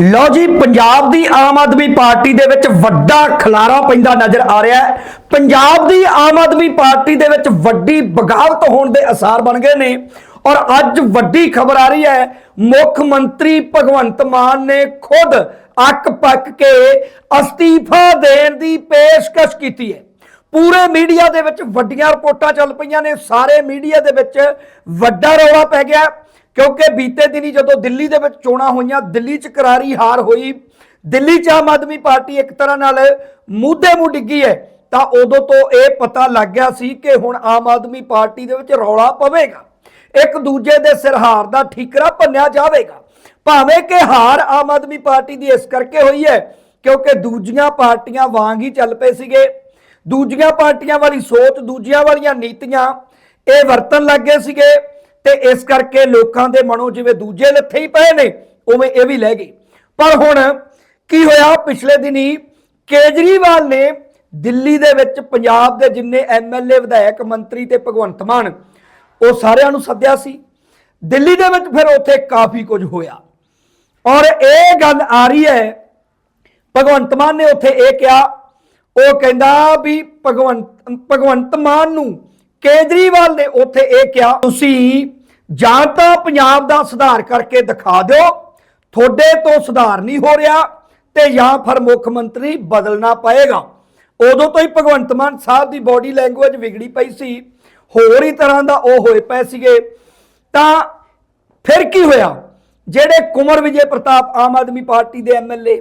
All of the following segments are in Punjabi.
ਲਓ ਜੀ, ਪੰਜਾਬ ਦੀ ਆਮ ਆਦਮੀ ਪਾਰਟੀ ਦੇ ਵਿੱਚ ਵੱਡਾ ਖਲਾਰਾ ਪੈਂਦਾ ਨਜ਼ਰ ਆ ਰਿਹਾ ਹੈ। ਪੰਜਾਬ ਦੀ ਆਮ ਆਦਮੀ ਪਾਰਟੀ ਦੇ ਵਿੱਚ ਵੱਡੀ ਬਗਾਵਤ ਹੋਣ ਦੇ ਅਸਾਰ ਬਣ ਗਏ ਨੇ। ਔਰ ਅੱਜ ਵੱਡੀ ਖਬਰ ਆ ਰਹੀ ਹੈ, ਮੁੱਖ ਮੰਤਰੀ ਭਗਵੰਤ ਮਾਨ ਨੇ ਖੁਦ ਅੱਕ ਪੱਕ ਕੇ ਅਸਤੀਫਾ ਦੇਣ ਦੀ ਪੇਸ਼ਕਸ਼ ਕੀਤੀ ਹੈ। ਪੂਰੇ ਮੀਡੀਆ ਦੇ ਵਿੱਚ ਵੱਡੀਆਂ ਰਿਪੋਰਟਾਂ ਚੱਲ ਪਈਆਂ ਨੇ, ਸਾਰੇ ਮੀਡੀਆ ਦੇ ਵਿੱਚ ਵੱਡਾ ਰੌਲਾ ਪੈ ਗਿਆ। ਕਿਉਂਕਿ ਬੀਤੇ ਦਿਨੀ ਜਦੋਂ ਦਿੱਲੀ ਦੇ ਵਿੱਚ ਚੋਣਾਂ ਹੋਈਆਂ, ਦਿੱਲੀ 'ਚ ਕਰਾਰੀ ਹਾਰ ਹੋਈ, ਦਿੱਲੀ 'ਚ ਆਮ ਆਦਮੀ ਪਾਰਟੀ ਇੱਕ ਤਰ੍ਹਾਂ ਨਾਲ ਮੂਧੇ ਮੂੰਹ ਡਿੱਗੀ ਹੈ, ਤਾਂ ਉਦੋਂ ਤੋਂ ਇਹ ਪਤਾ ਲੱਗ ਗਿਆ ਸੀ ਕਿ ਹੁਣ ਆਮ ਆਦਮੀ ਪਾਰਟੀ ਦੇ ਵਿੱਚ ਰੌਲਾ ਪਵੇਗਾ। ਇੱਕ ਦੂਜੇ ਦੇ ਸਿਰ ਹਾਰ ਦਾ ਠੀਕਰਾ ਭੰਨਿਆ ਜਾਵੇਗਾ। ਭਾਵੇਂ ਕਿ ਹਾਰ ਆਮ ਆਦਮੀ ਪਾਰਟੀ ਦੀ ਇਸ ਕਰਕੇ ਹੋਈ ਹੈ, ਕਿਉਂਕਿ ਦੂਜੀਆਂ ਪਾਰਟੀਆਂ ਵਾਂਗ ਹੀ ਚੱਲ ਪਏ ਸੀਗੇ। ਦੂਜੀਆਂ ਪਾਰਟੀਆਂ ਵਾਲੀ ਸੋਚ, ਦੂਜੀਆਂ ਵਾਲੀਆਂ ਨੀਤੀਆਂ, ਇਹ ਵਰਤਣ ਲੱਗੇ ਸੀਗੇ। ਤੇ ਇਸ ਕਰਕੇ ਲੋਕਾਂ ਦੇ ਮਨੋਂ ਜਿਵੇਂ ਦੂਜੇ ਲੱਥੇ ਹੀ ਪਏ ਨੇ, ਉਵੇਂ ਇਹ ਵੀ ਲੈ ਗਏ। ਪਰ ਹੁਣ ਕੀ ਹੋਇਆ? ਪਿਛਲੇ ਦਿਨੀ ਕੇਜਰੀਵਾਲ ਨੇ ਦਿੱਲੀ ਦੇ ਵਿੱਚ ਪੰਜਾਬ ਦੇ ਜਿੰਨੇ ਐਮਐਲਏ ਵਿਧਾਇਕ, ਮੰਤਰੀ ਤੇ ਭਗਵੰਤ ਮਾਨ, ਉਹ ਸਾਰਿਆਂ ਨੂੰ ਸੱਦਿਆ ਸੀ। ਦਿੱਲੀ ਦੇ ਵਿੱਚ ਫਿਰ ਉੱਥੇ ਕਾਫੀ ਕੁਝ ਹੋਇਆ। ਔਰ ਇਹ ਗੱਲ ਆ ਰਹੀ ਹੈ, ਭਗਵੰਤ ਮਾਨ ਨੇ ਉੱਥੇ ਇਹ ਕਿਹਾ, ਉਹ ਕਹਿੰਦਾ ਵੀ ਭਗਵੰਤ ਭਗਵੰਤ ਮਾਨ ਨੂੰ ਕੇਜਰੀਵਾਲ ਨੇ ਉੱਥੇ ਇਹ ਕਿਹਾ, ਤੁਸੀਂ ਜਾਂ ਤਾਂ ਪੰਜਾਬ ਦਾ ਸੁਧਾਰ ਕਰਕੇ ਦਿਖਾ ਦਿਓ, ਤੁਹਾਡੇ ਤੋਂ ਸੁਧਾਰ ਨਹੀਂ ਹੋ ਰਿਹਾ ਤੇ ਜਾਂ ਫਿਰ ਮੁੱਖ ਮੰਤਰੀ ਬਦਲਣਾ ਪਏਗਾ। ਉਦੋਂ ਤੋਂ ਹੀ ਭਗਵੰਤ ਮਾਨ ਸਾਹਿਬ ਦੀ ਬਾਡੀ ਲੈਂਗੁਏਜ ਵਿਗੜੀ ਪਈ ਸੀ, ਹੋਰ ਹੀ ਤਰ੍ਹਾਂ ਦਾ ਉਹ ਹੋਏ ਪਏ ਸੀਗੇ। ਤਾਂ ਫਿਰ ਕੀ ਹੋਇਆ? ਜਿਹੜੇ ਕੁਮਰ ਵਿਜੇ ਪ੍ਰਤਾਪ ਆਮ ਆਦਮੀ ਪਾਰਟੀ ਦੇ ਐਮਐਲਏ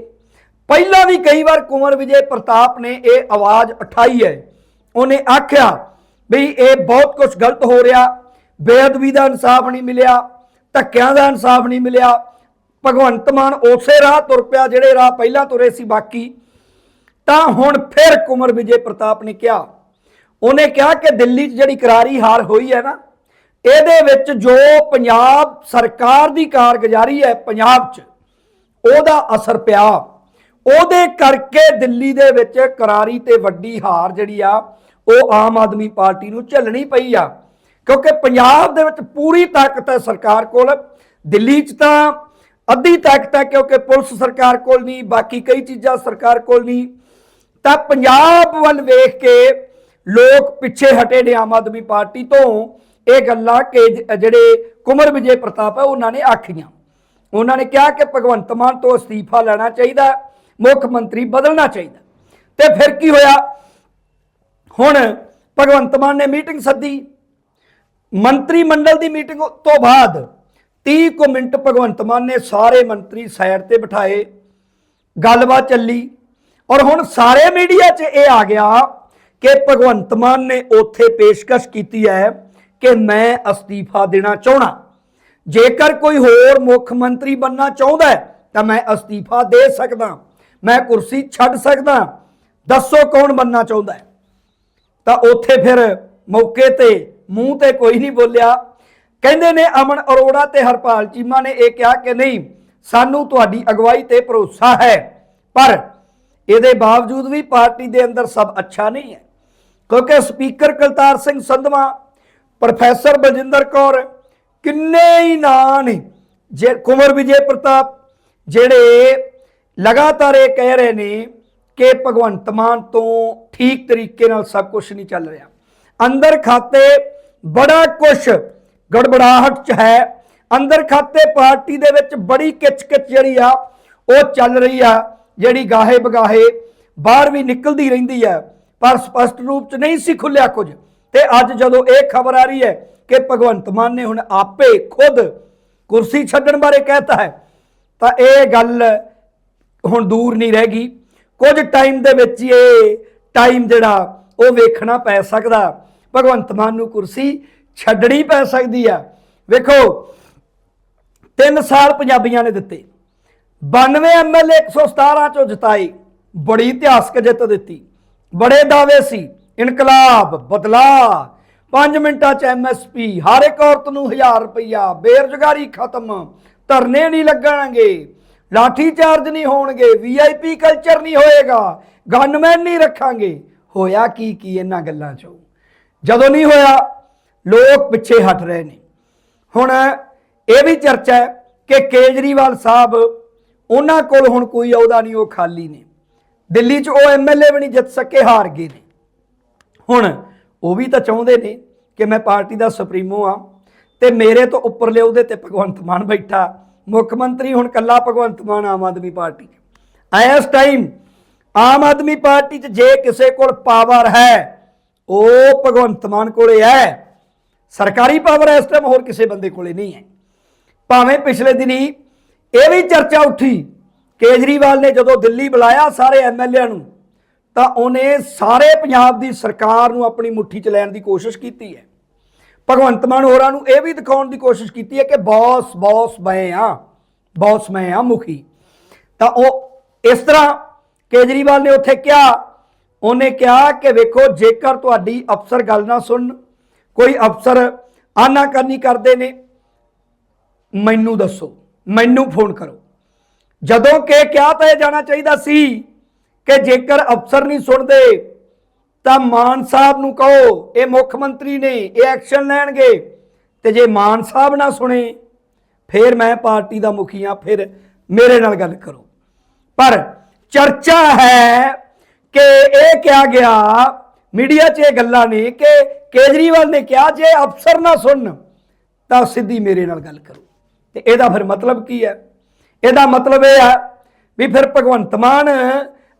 ਪਹਿਲਾਂ ਵੀ ਕਈ ਵਾਰ ਕੁਮਰ ਵਿਜੇ ਪ੍ਰਤਾਪ ਨੇ ਇਹ ਆਵਾਜ਼ ਉਠਾਈ ਹੈ। ਉਹਨੇ ਆਖਿਆ ਵੀ ਇਹ ਬਹੁਤ ਕੁਝ ਗਲਤ ਹੋ ਰਿਹਾ। ਬੇਅਦਬੀ ਦਾ ਇਨਸਾਫ ਨਹੀਂ ਮਿਲਿਆ, ਧੱਕਿਆਂ ਦਾ ਇਨਸਾਫ ਨਹੀਂ ਮਿਲਿਆ। ਭਗਵੰਤ ਮਾਨ ਉਸੇ ਰਾਹ ਤੁਰ ਪਿਆ ਜਿਹੜੇ ਰਾਹ ਪਹਿਲਾਂ ਤੁਰੇ ਸੀ ਬਾਕੀ। ਤਾਂ ਹੁਣ ਫਿਰ ਕੁਮਰ ਵਿਜੇ ਪ੍ਰਤਾਪ ਨੇ ਕਿਹਾ। ਉਹਨੇ ਕਿਹਾ ਕਿ ਦਿੱਲੀ 'ਚ ਜਿਹੜੀ ਕਰਾਰੀ ਹਾਰ ਹੋਈ ਹੈ ਨਾ, ਇਹਦੇ ਵਿੱਚ ਜੋ ਪੰਜਾਬ ਸਰਕਾਰ ਦੀ ਕਾਰਗੁਜ਼ਾਰੀ ਹੈ ਪੰਜਾਬ 'ਚ, ਉਹਦਾ ਅਸਰ ਪਿਆ। ਉਹਦੇ ਕਰਕੇ ਦਿੱਲੀ ਦੇ ਵਿੱਚ ਕਰਾਰੀ ਤੇ ਵੱਡੀ ਹਾਰ ਜਿਹੜੀ ਆ, ਉਹ ਆਮ ਆਦਮੀ ਪਾਰਟੀ ਨੂੰ ਝੱਲਣੀ ਪਈ ਆ। ਕਿਉਂਕਿ ਪੰਜਾਬ ਦੇ ਵਿੱਚ ਪੂਰੀ ਤਾਕਤ ਹੈ ਸਰਕਾਰ ਕੋਲ, ਦਿੱਲੀ 'ਚ ਤਾਂ ਅੱਧੀ ਤਾਕਤ ਹੈ ਕਿਉਂਕਿ ਪੁਲਿਸ ਸਰਕਾਰ ਕੋਲ ਨਹੀਂ, ਬਾਕੀ ਕਈ ਚੀਜ਼ਾਂ ਸਰਕਾਰ ਕੋਲ ਨਹੀਂ। ਤਾਂ ਪੰਜਾਬ ਵੱਲ ਵੇਖ ਕੇ ਲੋਕ ਪਿੱਛੇ ਹਟੇ ਨੇ ਆਮ ਆਦਮੀ ਪਾਰਟੀ ਤੋਂ। ਇਹ ਗੱਲਾਂ ਕਿ ਜਿਹੜੇ ਕੁਮਰ ਵਿਜੇ ਪ੍ਰਤਾਪ ਹੈ, ਉਹਨਾਂ ਨੇ ਆਖੀਆਂ। ਉਹਨਾਂ ਨੇ ਕਿਹਾ ਕਿ ਭਗਵੰਤ ਮਾਨ ਤੋਂ ਅਸਤੀਫਾ ਲੈਣਾ ਚਾਹੀਦਾ, ਮੁੱਖ ਮੰਤਰੀ ਬਦਲਣਾ ਚਾਹੀਦਾ। ਤੇ ਫਿਰ ਕੀ ਹੋਇਆ? ਹੁਣ ਭਗਵੰਤ ਮਾਨ ਨੇ ਮੀਟਿੰਗ ਸੱਦੀ। ਮੰਤਰੀ ਮੰਡਲ ਦੀ ਮੀਟਿੰਗ ਤੋਂ ਬਾਅਦ 30 ਕੁ ਮਿੰਟ ਭਗਵੰਤ ਮਾਨ ਨੇ ਸਾਰੇ ਮੰਤਰੀ ਸਾਈਡ ਤੇ ਬਿਠਾਏ, ਗੱਲਬਾਤ ਚੱਲੀ ਔਰ ਹੁਣ ਸਾਰੇ ਮੀਡੀਆ 'ਚ ਇਹ ਆ ਗਿਆ ਕਿ ਭਗਵੰਤ ਮਾਨ ਨੇ ਉੱਥੇ ਪੇਸ਼ਕਸ਼ ਕੀਤੀ ਹੈ ਕਿ ਮੈਂ ਅਸਤੀਫਾ ਦੇਣਾ ਚਾਹਣਾ ਜੇਕਰ ਕੋਈ ਹੋਰ ਮੁੱਖ ਮੰਤਰੀ ਬੰਨਾ ਚਾਹੁੰਦਾ ਤਾਂ ਮੈਂ ਅਸਤੀਫਾ ਦੇ ਸਕਦਾ, ਮੈਂ ਕੁਰਸੀ ਛੱਡ ਸਕਦਾ। ਦੱਸੋ ਕੌਣ ਬੰਨਾ ਚਾਹੁੰਦਾ ਤਾਂ ਉੱਥੇ ਫਿਰ ਮੌਕੇ ਤੇ ਮੂੰਹ ਤੇ ਕੋਈ ਨਹੀਂ ਬੋਲਿਆ। ਕਹਿੰਦੇ ਨੇ, ਅਮਨ ਅਰੋੜਾ ਤੇ ਹਰਪਾਲ ਚੀਮਾ ਨੇ ਇਹ ਕਿਹਾ ਕਿ ਨਹੀਂ, ਸਾਨੂੰ ਤੁਹਾਡੀ ਅਗਵਾਈ ਤੇ ਭਰੋਸਾ ਹੈ, ਪਰ ਇਹਦੇ ਬਾਵਜੂਦ ਵੀ ਪਾਰਟੀ ਦੇ ਅੰਦਰ ਸਭ ਅੱਛਾ ਨਹੀਂ ਹੈ। ਕਿਉਂਕਿ ਸਪੀਕਰ ਕਲਤਾਰ ਸਿੰਘ ਸੰਧਵਾ, ਪ੍ਰੋਫੈਸਰ ਬਲਜਿੰਦਰ ਕੌਰ, ਕਿੰਨੇ ਹੀ ਨਾਂ ਨੇ, ਜੇ ਕੁਮਰ ਵਿਜੇ ਪ੍ਰਤਾਪ, ਜਿਹੜੇ ਲਗਾਤਾਰ ਇਹ ਕਹਿ ਰਹੇ ਨੇ ਕਿ ਭਗਵੰਤ ਮਾਨ ਤੋਂ ਠੀਕ ਤਰੀਕੇ ਨਾਲ ਸਭ ਕੁਝ ਨਹੀਂ ਚੱਲ ਰਿਹਾ। ਅੰਦਰ ਖਾਤੇ ਬੜਾ ਕੁਛ ਗੜਬੜਾਹਟ ਚ ਹੈ। ਅੰਦਰ ਖਾਤੇ ਪਾਰਟੀ ਦੇ ਵਿੱਚ ਬੜੀ ਕਿਚ-ਕਿਚ ਜਿਹੜੀ ਆ, ਉਹ ਚੱਲ ਰਹੀ ਆ, ਜਿਹੜੀ ਗਾਹੇ ਬਗਾਹੇ ਬਾਹਰ ਵੀ ਨਿਕਲਦੀ ਰਹਿੰਦੀ ਆ, ਪਰ ਸਪਸ਼ਟ ਰੂਪ ਚ ਨਹੀਂ ਸੀ ਖੁੱਲਿਆ ਕੁਝ। ਤੇ ਅੱਜ ਜਦੋਂ ਇਹ ਖਬਰ ਆ ਰਹੀ ਹੈ ਕਿ ਭਗਵੰਤ ਮਾਨ ਨੇ ਹੁਣ ਆਪੇ ਖੁਦ ਕੁਰਸੀ ਛੱਡਣ ਬਾਰੇ ਕਹਿਤਾ ਹੈ, ਤਾਂ ਇਹ ਗੱਲ ਹੁਣ ਦੂਰ ਨਹੀਂ ਰਹਿ ਗਈ। ਕੁਝ ਟਾਈਮ ਦੇ ਵਿੱਚ ਇਹ ਟਾਈਮ ਜਿਹੜਾ, ਉਹ ਵੇਖਣਾ ਪੈ ਸਕਦਾ। ਭਗਵੰਤ ਮਾਨ ਨੂੰ ਕੁਰਸੀ ਛੱਡਣੀ ਪੈ ਸਕਦੀ ਆ। ਵੇਖੋ 3 ਸਾਲ ਪੰਜਾਬੀਆਂ ਨੇ ਦਿੱਤੇ। 92 ਐਮਐਲਏ 117 ਚੋਂ ਜਿਤਾਏ ਬੜੀ ਇਤਿਹਾਸਕ ਜਿੱਤ ਦਿੱਤੀ। ਬੜੇ ਦਾਅਵੇ ਸੀ। ਇਨਕਲਾਬ ਬਦਲਾ 5 ਮਿੰਟਾਂ ਚ ਐਮਐਸਪੀ ਹਰ ਇੱਕ ਔਰਤ ਨੂੰ 1000 ਰੁਪਈਆ। ਬੇਰੁਜ਼ਗਾਰੀ ਖਤਮ। ਧਰਨੇ ਨਹੀਂ ਲੱਗਣਗੇ। ਲਾਠੀ ਚਾਰਜ ਨਹੀਂ ਹੋਣਗੇ। ਵੀਆਈਪੀ ਕਲਚਰ ਨਹੀਂ ਹੋਏਗਾ। ਗਨਮੈਨ ਨਹੀਂ ਰੱਖਾਂਗੇ। ਹੋਇਆ ਕੀ ਕੀ ਇਹਨਾਂ ਗੱਲਾਂ ਚੋਂ? ਜਦੋਂ ਨਹੀਂ ਹੋਇਆ, ਲੋਕ ਪਿੱਛੇ ਹਟ ਰਹੇ ਨੇ। ਹੁਣ ਇਹ ਵੀ ਚਰਚਾ ਹੈ ਕਿ ਕੇਜਰੀਵਾਲ ਸਾਹਿਬ ਉਹਨਾਂ ਕੋਲ ਹੁਣ ਕੋਈ ਅਹੁਦਾ ਨਹੀਂ, ਉਹ ਖਾਲੀ ਨੇ। ਦਿੱਲੀ 'ਚ ਉਹ ਐਮਐਲਏ ਵੀ ਨਹੀਂ ਜਿੱਤ ਸਕੇ, ਹਾਰ ਗਏ ਨੇ। ਹੁਣ ਉਹ ਵੀ ਤਾਂ ਚਾਹੁੰਦੇ ਨੇ ਕਿ ਮੈਂ ਪਾਰਟੀ ਦਾ ਸੁਪਰੀਮੋ ਆ ਤੇ ਮੇਰੇ ਤੋਂ ਉੱਪਰਲੇ ਉਹਦੇ ਤੇ ਭਗਵੰਤ ਮਾਨ ਬੈਠਾ। ਮੁੱਖ ਮੰਤਰੀ ਹੁਣ ਕੱਲਾ ਭਗਵੰਤ ਮਾਨ ਆਮ ਆਦਮੀ ਪਾਰਟੀ 'ਚ ਇਸ ਟਾਈਮ ਆਮ ਆਦਮੀ ਪਾਰਟੀ 'ਚ ਜੇ ਕਿਸੇ ਕੋਲ ਪਾਵਰ ਹੈ ਉਹ ਭਗਵੰਤ ਮਾਨ ਕੋਲੇ ਹੈ। ਸਰਕਾਰੀ ਪਾਵਰ ਇਸ ਟਾਈਮ ਹੋਰ ਕਿਸੇ ਬੰਦੇ ਕੋਲੇ ਨਹੀਂ ਹੈ। ਭਾਵੇਂ ਪਿਛਲੇ ਦਿਨੀ ਇਹ ਵੀ ਚਰਚਾ ਉੱਠੀ, ਕੇਜਰੀਵਾਲ ਨੇ ਜਦੋਂ ਦਿੱਲੀ ਬੁਲਾਇਆ ਸਾਰੇ ਐਮਐਲਏਆਂ ਨੂੰ, ਤਾਂ ਉਹਨੇ ਸਾਰੇ ਪੰਜਾਬ ਦੀ ਸਰਕਾਰ ਨੂੰ ਆਪਣੀ ਮੁੱਠੀ 'ਚ ਲੈਣ ਦੀ ਕੋਸ਼ਿਸ਼ ਕੀਤੀ ਹੈ। ਭਗਵੰਤ ਮਾਨ ਹੋਰਾਂ ਨੂੰ ਇਹ ਵੀ ਦਿਖਾਉਣ ਦੀ ਕੋਸ਼ਿਸ਼ ਕੀਤੀ ਹੈ ਕਿ ਬੌਸ ਬੌਸ ਮੈਂ ਆ, ਬੌਸ ਮੈਂ ਆ ਮੁਖੀ। ਤਾਂ ਉਹ ਇਸ ਤਰ੍ਹਾਂ ਕੇਜਰੀਵਾਲ ਨੇ ਉੱਥੇ ਕਿਹਾ ਉਹਨੇ ਕਿਹਾ ਕਿ ਵੇਖੋ, ਜੇਕਰ ਤੁਹਾਡੀ ਅਫਸਰ ਗੱਲ ਨਾ ਸੁਣਨ ਕੋਈ ਅਫਸਰ ਆਨਾਕਾਨੀ ਕਰਦੇ ਨੇ, ਮੈਨੂੰ ਦੱਸੋ, ਮੈਨੂੰ ਫੋਨ ਕਰੋ। ਜਦੋਂ ਕਿ ਕਿਹਾ ਤਾਂ ਇਹ ਜਾਣਾ ਚਾਹੀਦਾ ਸੀ ਕਿ ਜੇਕਰ ਅਫਸਰ ਨਹੀਂ ਸੁਣਦੇ, ਤਾਂ ਮਾਨ ਸਾਹਿਬ ਨੂੰ ਕਹੋ, ਇਹ ਮੁੱਖ ਮੰਤਰੀ ਨੇ, ਇਹ ਐਕਸ਼ਨ ਲੈਣਗੇ। ਤੇ ਜੇ ਮਾਨ ਸਾਹਿਬ ਨਾ ਸੁਣੇ, ਫਿਰ ਮੈਂ ਪਾਰਟੀ ਦਾ ਮੁਖੀ ਹਾਂ, ਫਿਰ ਮੇਰੇ ਨਾਲ ਗੱਲ ਕਰੋ। ਪਰ ਚਰਚਾ ਹੈ ਕਿ ਇਹ ਕਿਹਾ ਗਿਆ, ਮੀਡੀਆ 'ਚ ਇਹ ਗੱਲਾਂ ਨੇ ਕਿ ਕੇਜਰੀਵਾਲ ਨੇ ਕਿਹਾ, ਜੇ ਅਫਸਰ ਨਾ ਸੁਣਨ ਤਾਂ ਸਿੱਧੀ ਮੇਰੇ ਨਾਲ ਗੱਲ ਕਰੋ। ਤੇ ਇਹਦਾ ਫਿਰ ਮਤਲਬ ਕੀ ਹੈ? ਇਹਦਾ ਮਤਲਬ ਇਹ ਹੈ ਵੀ ਫਿਰ ਭਗਵੰਤ ਮਾਨ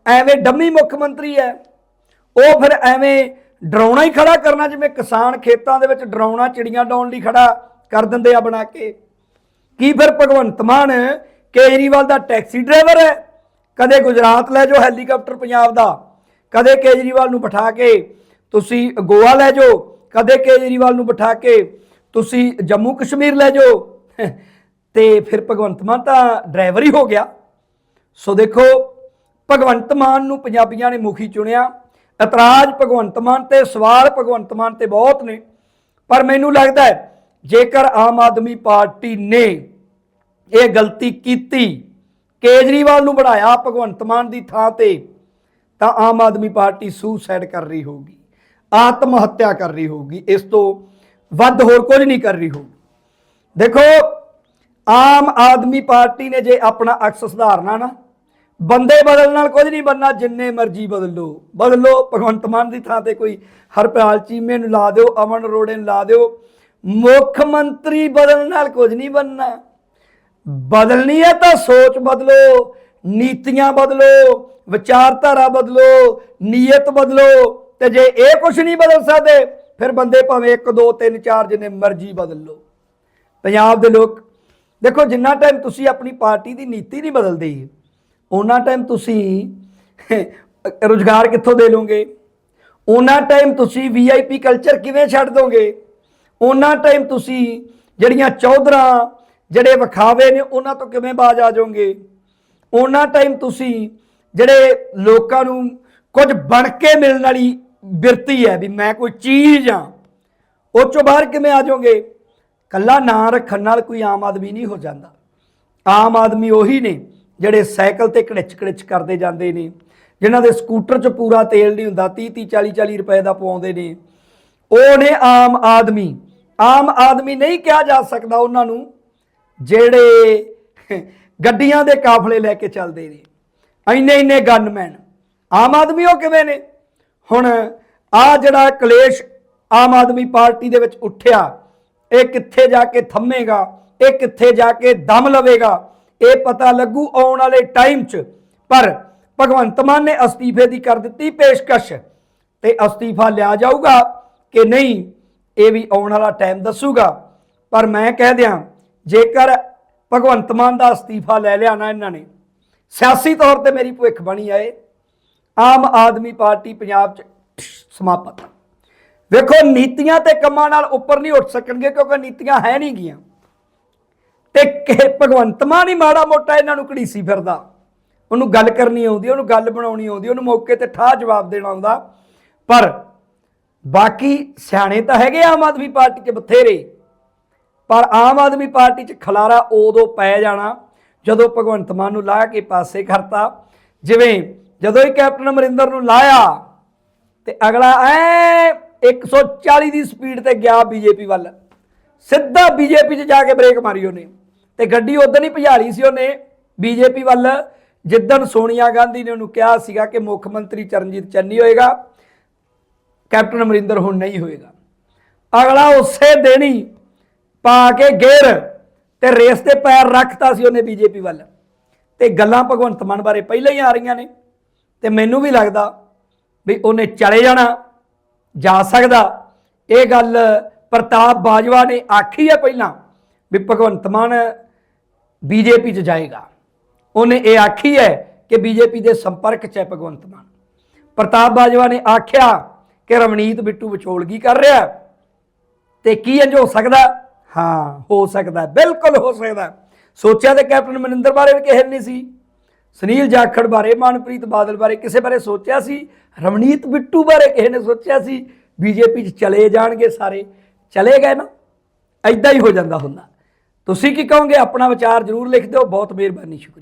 ਐਵੇਂ ਡੰਮੀ ਮੁੱਖ ਮੰਤਰੀ ਹੈ। ਉਹ ਫਿਰ ਐਵੇਂ ਡਰਾਉਣਾ ਹੀ ਖੜਾ ਕਰਨਾ, ਜਿਵੇਂ ਕਿਸਾਨ ਖੇਤਾਂ ਦੇ ਵਿੱਚ ਡਰਾਉਣਾ, ਚਿੜੀਆਂ ਡਾਉਣ ਲਈ ਖੜਾ ਕਰ ਦਿੰਦੇ ਆ ਬਣਾ ਕੇ। ਕੀ ਫਿਰ ਭਗਵੰਤ ਮਾਨ ਕੇਜਰੀਵਾਲ ਦਾ ਟੈਕਸੀ ਡਰਾਈਵਰ ਹੈ? ਕਦੇ ਗੁਜਰਾਤ ਲੈ ਜਾਓ ਹੈਲੀਕਾਪਟਰ ਪੰਜਾਬ ਦਾ, ਕਦੇ ਕੇਜਰੀਵਾਲ ਨੂੰ ਬਿਠਾ ਕੇ ਤੁਸੀਂ ਗੋਆ ਲੈ ਜਾਓ, ਕਦੇ ਕੇਜਰੀਵਾਲ ਨੂੰ ਬਿਠਾ ਕੇ ਤੁਸੀਂ ਜੰਮੂ ਕਸ਼ਮੀਰ ਲੈ ਜਾਓ, ਤੇ ਫਿਰ ਭਗਵੰਤ ਮਾਨ ਤਾਂ ਡਰਾਈਵਰ ਹੀ ਹੋ ਗਿਆ। ਸੋ ਦੇਖੋ, ਭਗਵੰਤ ਮਾਨ ਨੂੰ ਪੰਜਾਬੀਆਂ ਨੇ ਮੁਖੀ ਚੁਣਿਆ। ਇਤਰਾਜ਼ ਭਗਵੰਤ ਮਾਨ ਤੇ, ਸਵਾਲ ਭਗਵੰਤ ਮਾਨ ਤੇ ਬਹੁਤ ਨੇ। ਪਰ ਮੈਨੂੰ ਲੱਗਦਾ ਜੇਕਰ ਆਮ ਆਦਮੀ ਪਾਰਟੀ ਨੇ ਇਹ ਗਲਤੀ ਕੀਤੀ ਕੇਜਰੀਵਾਲ ਨੂੰ ਬਣਾਇਆ ਭਗਵੰਤ ਮਾਨ ਦੀ ਥਾਂ ਤੇ, ਤਾਂ ਆਮ ਆਦਮੀ ਪਾਰਟੀ ਸੁਸਾਈਡ ਕਰ ਰਹੀ ਹੋਊਗੀ, ਆਤਮ ਹੱਤਿਆ ਕਰ ਰਹੀ ਹੋਊਗੀ, ਇਸ ਤੋਂ ਵੱਧ ਹੋਰ ਕੁਝ ਨਹੀਂ ਕਰ ਰਹੀ ਹੋਊਗੀ। ਦੇਖੋ, ਆਮ ਆਦਮੀ ਪਾਰਟੀ ਨੇ ਜੇ ਆਪਣਾ ਅਕਸ ਸੁਧਾਰਨਾ ਨਾ, ਬੰਦੇ ਬਦਲਣ ਨਾਲ ਕੁਝ ਨਹੀਂ ਬੰਨਾ ਜਿੰਨੇ ਮਰਜ਼ੀ ਬਦਲ ਲਓ। ਬਦਲ ਲਓ, ਭਗਵੰਤ ਮਾਨ ਦੀ ਥਾਂ ਤੇ ਕੋਈ ਹਰਪਾਲ ਚੀਮੇ ਨੂੰ ਲਾ ਦਿਓ, ਅਮਨ ਅਰੋੜੇ ਨੂੰ ਲਾ ਦਿਓ, ਮੁੱਖ ਮੰਤਰੀ ਬਦਲਣ ਨਾਲ ਕੁਝ ਨਹੀਂ ਬੰਨਣਾ ਬਦਲਣੀ ਹੈ ਤਾਂ ਸੋਚ ਬਦਲੋ, ਨੀਤੀਆਂ ਬਦਲੋ, ਵਿਚਾਰਧਾਰਾ ਬਦਲੋ, ਨੀਅਤ ਬਦਲੋ ਤੇ ਜੇ ਇਹ ਕੁਝ ਨਹੀਂ ਬਦਲ ਸਕਦੇ, ਫਿਰ ਬੰਦੇ ਭਾਵੇਂ 1 2 3 4 ਜਿੰਨੇ ਮਰਜ਼ੀ ਬਦਲ ਲਓ। ਪੰਜਾਬ ਦੇ ਲੋਕ, ਦੇਖੋ ਜਿੰਨਾ ਟਾਈਮ ਤੁਸੀਂ ਆਪਣੀ ਪਾਰਟੀ ਦੀ ਨੀਤੀ ਨਹੀਂ ਬਦਲਦੇ ਉਹਨਾਂ ਟਾਈਮ ਤੁਸੀਂ ਰੁਜ਼ਗਾਰ ਕਿੱਥੋਂ ਦੇ ਲਓਗੇ? ਉਹਨਾਂ ਟਾਈਮ ਤੁਸੀਂ ਵੀਆਈਪੀ ਕਲਚਰ ਕਿਵੇਂ ਛੱਡ ਦੋਗੇ? ਉਹਨਾਂ ਟਾਈਮ ਤੁਸੀਂ ਜਿਹੜੀਆਂ ਚੌਧਰਾਂ ਜਿਹੜੇ ਵਿਖਾਵੇ ਨੇ ਉਹਨਾਂ ਤੋਂ ਕਿਵੇਂ ਬਾਜ ਆ ਜਾਓਗੇ? ਉਹਨਾਂ ਟਾਈਮ ਤੁਸੀਂ ਜਿਹੜੇ ਲੋਕਾਂ ਨੂੰ ਕੁਝ ਬਣ ਕੇ ਮਿਲਣ ਵਾਲੀ ਬਿਰਤੀ ਹੈ ਵੀ ਮੈਂ ਕੋਈ ਚੀਜ਼ ਆ, ਉਹ ਚੋਂ ਬਾਹਰ ਕਿਵੇਂ ਆ ਜਾਓਗੇ? ਕੱਲਾ ਨਾਂ ਰੱਖਣ ਨਾਲ ਕੋਈ ਆਮ ਆਦਮੀ ਨਹੀਂ ਹੋ ਜਾਂਦਾ। ਆਮ ਆਦਮੀ ਉਹੀ ਨੇ ਜਿਹੜੇ ਸਾਈਕਲ ਤੇ ਕੜਿਚ ਕੜਿਚ ਕਰਦੇ ਜਾਂਦੇ ਨੇ, ਜਿਨ੍ਹਾਂ ਦੇ ਸਕੂਟਰ 'ਚ ਪੂਰਾ ਤੇਲ ਨਹੀਂ ਹੁੰਦਾ 30 30 40 40 ਰੁਪਏ ਦਾ ਪਵਾਉਂਦੇ ਨੇ। ਉਹ ਨੇ ਆਮ ਆਦਮੀ। ਆਮ ਆਦਮੀ ਨਹੀਂ ਕਿਹਾ ਜਾ ਸਕਦਾ ਉਹਨਾਂ ਨੂੰ ਜਿਹੜੇ ਗੱਡੀਆਂ ਦੇ ਕਾਫਲੇ ਲੈ ਕੇ ਚੱਲਦੇ ਨੇ। ਇੰਨੇ ਇੰਨੇ ਗਨਮੈਨ ਆਮ ਆਦਮੀ ਉਹ ਕਿਵੇਂ ਨੇ? ਹੁਣ ਆ ਜਿਹੜਾ ਕਲੇਸ਼ ਆਮ ਆਦਮੀ ਪਾਰਟੀ ਦੇ ਵਿੱਚ ਉੱਠਿਆ, ਇਹ ਕਿੱਥੇ ਜਾ ਕੇ ਥੰਮੇਗਾ? ਇਹ ਕਿੱਥੇ ਜਾ ਕੇ ਦਮ ਲਵੇਗਾ? ਇਹ ਪਤਾ ਲੱਗੂ ਆਉਣ ਵਾਲੇ ਟਾਈਮ 'ਚ। ਪਰ ਭਗਵੰਤ ਮਾਨ ਨੇ ਅਸਤੀਫੇ ਦੀ ਕਰ ਦਿੱਤੀ ਪੇਸ਼ਕਸ਼। ਤੇ ਅਸਤੀਫਾ ਲਿਆ ਜਾਊਗਾ ਕਿ ਨਹੀਂ, ਇਹ ਵੀ ਆਉਣ ਵਾਲਾ ਟਾਈਮ ਦੱਸੂਗਾ। ਪਰ ਮੈਂ ਕਹਿ ਦਿਆਂ ਜੇਕਰ ਭਗਵੰਤ ਮਾਨ ਦਾ ਅਸਤੀਫਾ ਲੈ ਲਿਆ ਨਾ ਇਹਨਾਂ ਨੇ, ਸਿਆਸੀ ਤੌਰ ਤੇ ਮੇਰੀ ਭੁੱਖ ਬਣੀ ਆਏ, ਆਮ ਆਦਮੀ ਪਾਰਟੀ ਪੰਜਾਬ 'ਚ ਸਮਾਪਤ। ਵੇਖੋ, ਨੀਤੀਆਂ ਤੇ ਕੰਮਾਂ ਨਾਲ ਉੱਪਰ ਨਹੀਂ ਉੱਠ ਸਕਣਗੇ ਕਿਉਂਕਿ ਨੀਤੀਆਂ ਹੈ ਨਹੀਂ ਗੀਆਂ। ਤੇ ਕਿ ਭਗਵੰਤ ਮਾਨ ਹੀ ਮਾੜਾ ਮੋਟਾ ਇਹਨਾਂ ਨੂੰ ਘੜੀਸੀ ਫਿਰਦਾ। ਉਹਨੂੰ ਗੱਲ ਕਰਨੀ ਆਉਂਦੀ, ਉਹਨੂੰ ਗੱਲ ਬਣਾਉਣੀ ਆਉਂਦੀ, ਉਹਨੂੰ ਮੌਕੇ ਤੇ ਠਾਹ ਜਵਾਬ ਦੇਣਾ ਆਉਂਦਾ। ਪਰ ਬਾਕੀ ਸਿਆਣੇ ਤਾਂ ਹੈਗੇ ਆਮ ਆਦਮੀ ਪਾਰਟੀ 'ਚ ਬਥੇਰੇ। ਪਰ ਆਮ ਆਦਮੀ ਪਾਰਟੀ 'ਚ ਖਲਾਰਾ ਉਦੋਂ ਪੈ ਜਾਣਾ ਜਦੋਂ ਭਗਵੰਤ ਮਾਨ ਨੂੰ ਲਾਹ ਕੇ ਪਾਸੇ ਕਰਤਾ। ਜਿਵੇਂ ਜਦੋਂ ਹੀ ਕੈਪਟਨ ਅਮਰਿੰਦਰ ਨੂੰ ਲਾਇਆ ਤੇ ਅਗਲਾ ਐ 140 ਦੀ ਸਪੀਡ ਤੇ ਗਿਆ ਬੀਜੇਪੀ ਵੱਲ। ਸਿੱਧਾ ਬੀਜੇਪੀ 'ਚ ਜਾ ਕੇ ਬ੍ਰੇਕ ਮਾਰੀ ਉਹਨੇ ਤੇ ਗੱਡੀ ਉਦੋਂ ਹੀ ਭਜਾਲੀ ਸੀ ਉਹਨੇ ਬੀਜੇਪੀ ਵੱਲ। ਜਿੱਦਣ ਸੋਨੀਆ ਗਾਂਧੀ ਨੇ ਉਹਨੂੰ ਕਿਹਾ ਸੀਗਾ ਕਿ ਮੁੱਖ ਮੰਤਰੀ ਚਰਨਜੀਤ ਚੰਨੀ ਹੋਏਗਾ, ਕੈਪਟਨ ਅਮਰਿੰਦਰ ਹੁਣ ਨਹੀਂ ਹੋਏਗਾ। ਅਗਲਾ ਉਸੇ ਦਿਨ ਹੀ ਪਾ ਕੇ ਗੇਰ ਤੇ ਰੇਸ ਤੇ ਪੈਰ ਰੱਖਤਾ ਸੀ ਉਹਨੇ ਬੀਜੇਪੀ ਵੱਲ। ਤੇ ਗੱਲਾਂ ਭਗਵੰਤ ਮਾਨ ਬਾਰੇ ਪਹਿਲਾਂ ਹੀ ਆ ਰਹੀਆਂ ਨੇ। ਤੇ ਮੈਨੂੰ ਵੀ ਲੱਗਦਾ ਵੀ ਉਹਨੇ ਚਲੇ ਜਾਣਾ, ਜਾ ਸਕਦਾ। ਇਹ ਗੱਲ ਪ੍ਰਤਾਪ ਬਾਜਵਾ ਨੇ ਆਖੀ ਹੈ ਪਹਿਲਾਂ ਵੀ ਭਗਵੰਤ ਮਾਨ ਬੀਜੇਪੀ 'ਚ ਜਾਏਗਾ। ਉਹਨੇ ਇਹ ਆਖੀ ਹੈ ਕਿ ਬੀਜੇਪੀ ਦੇ ਸੰਪਰਕ 'ਚ ਹੈ ਭਗਵੰਤ ਮਾਨ। ਪ੍ਰਤਾਪ ਬਾਜਵਾ ਨੇ ਆਖਿਆ ਕਿ ਰਵਨੀਤ ਬਿੱਟੂ ਵਿਚੋਲਗੀ ਕਰ ਰਿਹਾ ਹੈ। ਤੇ ਕੀ ਇੰਜ ਹੋ ਸਕਦਾ? ਹਾਂ, ਹੋ ਸਕਦਾ ਬਿਲਕੁਲ ਹੋ ਸਕਦਾ ਸੋਚਿਆ ਤੇ ਕੈਪਟਨ ਮਨਿੰਦਰ ਬਾਰੇ ਵੀ ਕਿਸੇ ਨਹੀਂ ਸੀ। ਸੁਨੀਲ ਜਾਖੜ ਬਾਰੇ, ਮਨਪ੍ਰੀਤ ਬਾਦਲ ਬਾਰੇ ਕਿਸੇ ਬਾਰੇ ਸੋਚਿਆ ਸੀ। ਰਵਨੀਤ ਬਿੱਟੂ ਬਾਰੇ ਕਿਸੇ ਨੇ ਸੋਚਿਆ ਸੀ। ਬੀਜੇਪੀ 'ਚ ਚਲੇ ਜਾਣਗੇ ਸਾਰੇ। ਚਲੇ ਗਏ ਨਾ। ਐਦਾਂ ਹੀ ਹੋ ਜਾਂਦਾ ਹੁੰਦਾ। ਤੁਸੀਂ ਕੀ ਕਹੋਗੇ? ਆਪਣਾ ਵਿਚਾਰ ਜ਼ਰੂਰ ਲਿਖ ਦਿਓ। ਬਹੁਤ ਮਿਹਰਬਾਨੀ, ਸ਼ੁਕਰੀਆ।